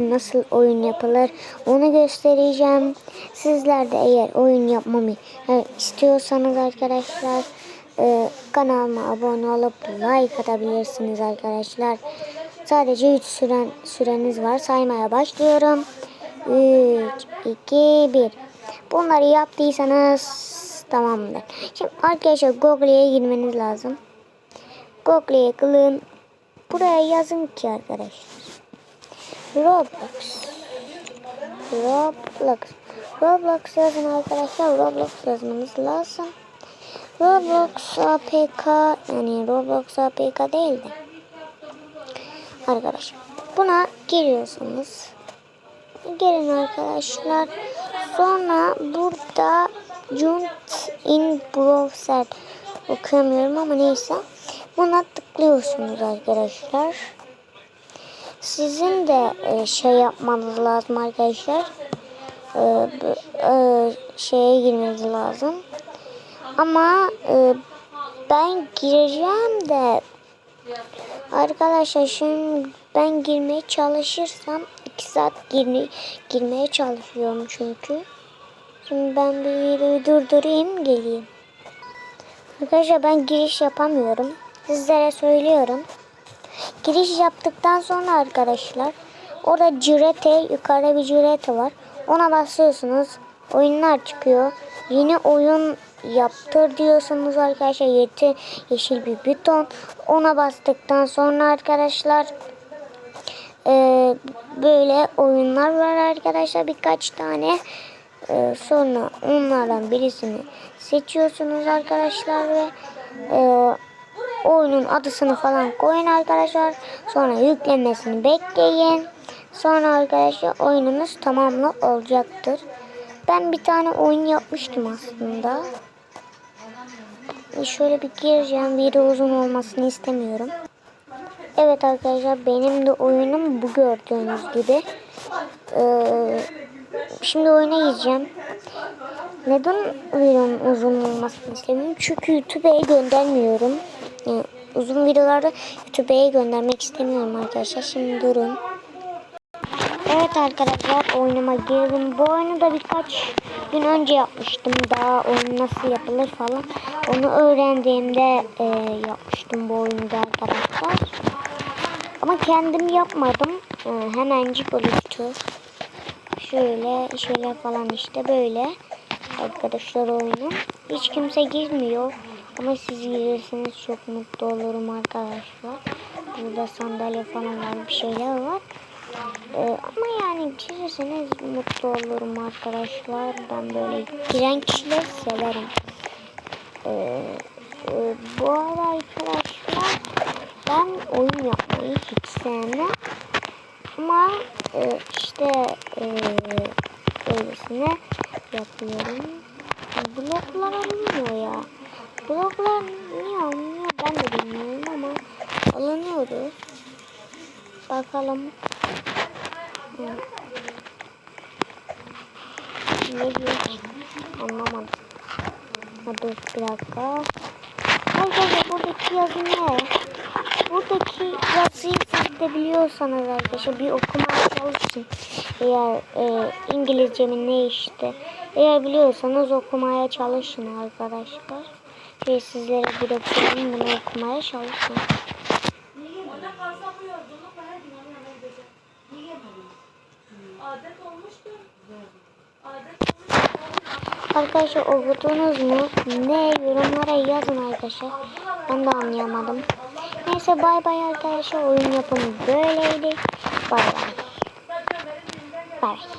nasıl oyun yapılır onu göstereceğim. Sizler de eğer oyun yapmamı istiyorsanız arkadaşlar e, kanalıma abone olup like atabilirsiniz arkadaşlar. Sadece 3 süren, süreniz var. Saymaya başlıyorum. 3, 2, 1. Bunları yaptıysanız tamamdır. Şimdi arkadaşlar Google'ye girmeniz lazım. Google'ye kılın. Buraya yazın ki arkadaşlar. Roblox. Roblox. Roblox yazın arkadaşlar. Roblox yazmanız lazım. Roblox APK yani Roblox APK değil de. Arkadaşlar buna giriyorsunuz. Gelin arkadaşlar. Sonra burada Junt in Browser okuyamıyorum ama neyse. Buna tıklıyorsunuz arkadaşlar. Sizin de e, şey yapmanız lazım arkadaşlar. E, e, şeye girmeniz lazım. Ama ben gireceğim de arkadaşlar şimdi ben girmeye çalışırsam 2 saat girme, girmeye çalışıyorum çünkü. Şimdi ben bir videoyu durdurayım geleyim. Arkadaşlar ben giriş yapamıyorum. Sizlere söylüyorum. Giriş yaptıktan sonra arkadaşlar orada cürete yukarıda bir cürete var. Ona basıyorsunuz. Oyunlar çıkıyor. Yeni oyun yaptır diyorsunuz arkadaşlar. Yeti, yeşil bir buton. Ona bastıktan sonra arkadaşlar eee, böyle oyunlar var arkadaşlar. Birkaç tane. Eee, sonra onlardan birisini seçiyorsunuz arkadaşlar ve eee oyunun adısını falan koyun arkadaşlar. Sonra yüklenmesini bekleyin. Sonra arkadaşlar oyununuz tamamlı olacaktır. Ben bir tane oyun yapmıştım aslında. Şöyle bir gireceğim. Video uzun olmasını istemiyorum. Evet arkadaşlar benim de oyunum bu gördüğünüz gibi. Ee, şimdi oyuna gireceğim. Neden videonun uzun olmasını istemiyorum? Çünkü YouTube'a göndermiyorum. Uzun videolarda YouTube'a göndermek istemiyorum arkadaşlar. Şimdi durun. Evet arkadaşlar oyunuma girdim. Bu oyunu da birkaç gün önce yapmıştım. Daha oyun nasıl yapılır falan. Onu öğrendiğimde e, yapmıştım bu oyunu da arkadaşlar. Ama kendim yapmadım. E, hemencik oluştu. Şöyle şöyle falan işte böyle. Arkadaşlar oyunu. Hiç kimse girmiyor. Ama siz girirseniz çok mutlu olurum arkadaşlar. Burada sandalye falan var bir şeyler var. Ee, ama yani girirseniz mutlu olurum arkadaşlar. Ben böyle giren kişileri severim. Ee, e, bu arada arkadaşlar ben oyun yapmayı hiç sevmem. Ama e, işte e, öylesine yapıyorum. Bloklar alınmıyor ya. Bloklar niye alınıyor ben de bilmiyorum ama alınıyoruz. Bakalım. Ne diyor? Anlamadım. Ha, dur bir dakika. Arkadaşlar buradaki yazı ne? Buradaki yazıyı siz de biliyorsanız arkadaşlar bir okumaya çalışın. Eğer e, İngilizcemin ne işte. Eğer biliyorsanız okumaya çalışın arkadaşlar. Ve sizlere bırakıyorum bunu okumaya çalışın. Arkadaşlar okudunuz mu? Ne yorumlara yazın arkadaşlar. Ben de anlayamadım. Neyse bay bay arkadaşlar. Oyun yapımı böyleydi. Bay. Bay bay.